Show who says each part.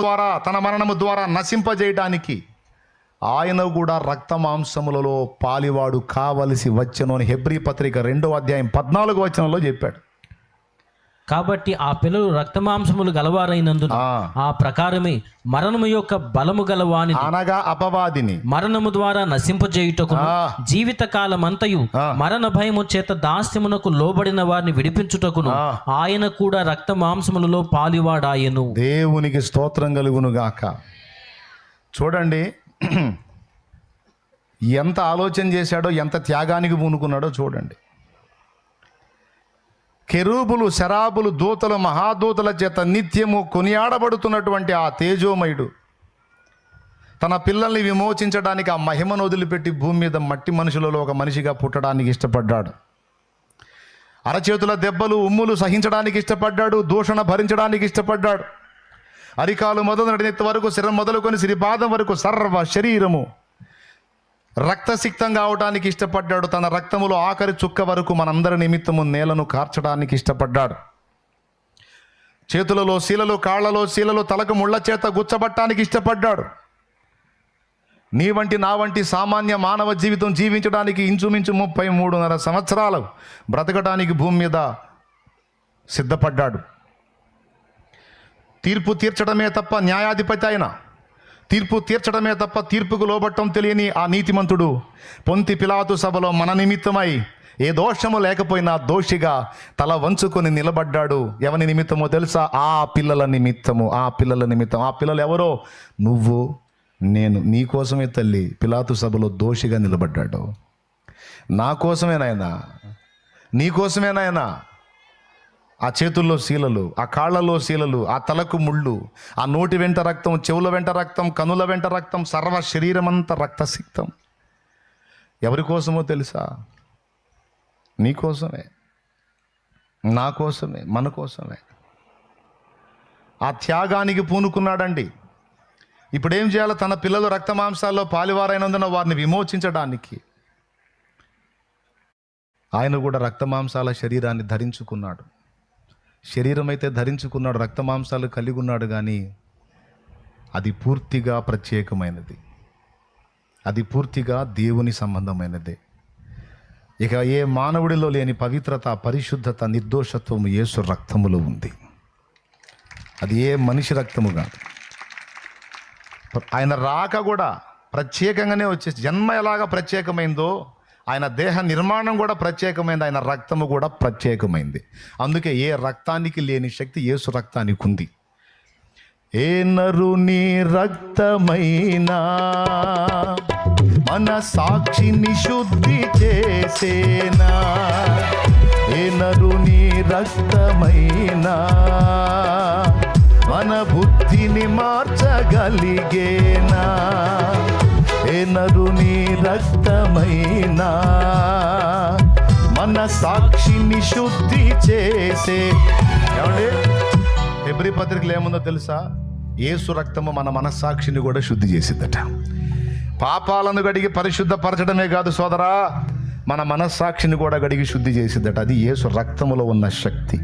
Speaker 1: ద్వారా తన మరణము ద్వారా నశింపజేయడానికి ఆయన కూడా రక్త మాంసములలో పాలివాడు కావలసి వచ్చను అని హెబ్రీ పత్రిక రెండో అధ్యాయం పద్నాలుగు వచనంలో చెప్పాడు.
Speaker 2: కాబట్టి ఆ పిల్లలు రక్తమాంసములు గలవారైనందున
Speaker 1: ఆ,
Speaker 2: ఆ ప్రకారమే మరణము యొక్క బలము గలవాని
Speaker 1: అనగా అపవాదిని
Speaker 2: మరణము ద్వారా నశింపజేయుటకు. జీవిత కాలమంతయు. మరణ భయము చేత దాస్యమునకు లోబడిన వారిని విడిపించుటకును. ఆయన కూడా రక్త మాంసములలో పాలివాడాయను
Speaker 1: దేవునికి స్తోత్రం కలుగును గాక చూడండి ఎంత ఆలోచన చేశాడో ఎంత త్యాగానికి పూనుకున్నాడో చూడండి కెరూబులు శరాబులు దూతలు మహాదూతల చేత నిత్యము కొనియాడబడుతున్నటువంటి ఆ తేజోమయుడు. తన పిల్లల్ని విమోచించడానికి ఆ మహిమను వదిలిపెట్టి భూమి మీద మట్టి మనుషులలో ఒక మనిషిగా పుట్టడానికి ఇష్టపడ్డాడు. అరచేతుల దెబ్బలు ఉమ్ములు సహించడానికి ఇష్టపడ్డాడు దూషణ భరించడానికి ఇష్టపడ్డాడు. అరికాలు మొదలు నడినెత్తి వరకు శరం మొదలుకొని సిరిపాదం వరకు సర్వ శరీరము రక్తసిక్తం కావటానికి ఇష్టపడ్డాడు. తన రక్తములో ఆఖరి చుక్క వరకు మనందరి నిమిత్తము నేలను కార్చడానికి ఇష్టపడ్డాడు. చేతులలో శీలలు కాళ్ళలో శీలలు తలకు ముళ్ళ చేత గుచ్చబట్టానికి ఇష్టపడ్డాడు. నీ వంటి నా వంటి సామాన్య మానవ జీవితం జీవించడానికి ఇంచుమించు ముప్పై మూడున్నర సంవత్సరాలు బ్రతకడానికి భూమి మీద సిద్ధపడ్డాడు. తీర్పు తీర్చడమే తప్ప న్యాయాధిపతి అయిన తీర్పు తీర్చడమే తప్ప తీర్పుకు లోబట్టం తెలియని ఆ నీతిమంతుడు పొంతి పిలాతు సభలో మన నిమిత్తమై ఏ దోషము లేకపోయినా దోషిగా తల వంచుకొని నిలబడ్డాడు. ఎవరి నిమిత్తమో తెలుసా? ఆ పిల్లల నిమిత్తము. ఆ పిల్లల నిమిత్తం. ఆ పిల్లలు ఎవరో? నువ్వు నేను నీ కోసమే తల్లి పిలాతు సభలో దోషిగా నిలబడ్డాడు. నా కోసమే నాయనా. నీ నాయనా. ఆ చేతుల్లో శీలలు ఆ కాళ్ళలో శీలలు ఆ తలకు ముళ్ళు ఆ నోటి వెంట రక్తం చెవుల వెంట రక్తం కనుల వెంట రక్తం సర్వ శరీరమంతా రక్తసిక్తం. ఎవరి కోసమో తెలుసా? నీ కోసమే. నా కోసమే మన కోసమే. ఆ త్యాగానికి పూనుకున్నాడండి. ఇప్పుడేం చేయాలో తన పిల్లలు రక్త మాంసాల్లో పాలివారైనందున వారిని విమోచించడానికి. ఆయన కూడా రక్త మాంసాల శరీరాన్ని ధరించుకున్నాడు. శరీరం అయితే ధరించుకున్నాడు రక్త మాంసాలు కలిగి ఉన్నాడు కానీ అది పూర్తిగా ప్రత్యేకమైనది. అది పూర్తిగా దేవుని సంబంధమైనదే. ఇక ఏ మానవుడిలో లేని పవిత్రత పరిశుద్ధత నిర్దోషత్వం యేసు రక్తములో ఉంది. అది ఏ మనిషి రక్తము కాదు. ఆయన రాక కూడా ప్రత్యేకంగానే వచ్చేసి జన్మ ఎలాగా ప్రత్యేకమైందో ఆయన దేహ నిర్మాణం కూడా ప్రత్యేకమైంది ఆయన రక్తము కూడా ప్రత్యేకమైంది. అందుకే ఏ రక్తానికి లేని శక్తి ఏసు రక్తానికి ఉంది. ఏ నరుని రక్తమైనా మన సాక్షిని శుద్ధి చేసేనా? ఏ నరుని రక్తమైనా మన బుద్ధిని మార్చగలిగేనా? ఏ నీ రక్తమైనా? మన సాక్షిని శుద్ధి చేసే ఏమండి? హెబ్రి పత్రికలు ఏముందో తెలుసా? ఏసు రక్తము మన మనస్సాక్షిని కూడా శుద్ధి చేసిద్దట పాపాలను గడిగి పరిశుద్ధపరచడమే కాదు సోదరా మన మనస్సాక్షిని కూడా గడిగి శుద్ధి చేసిద్దట అది ఏసు రక్తములో ఉన్న శక్తి.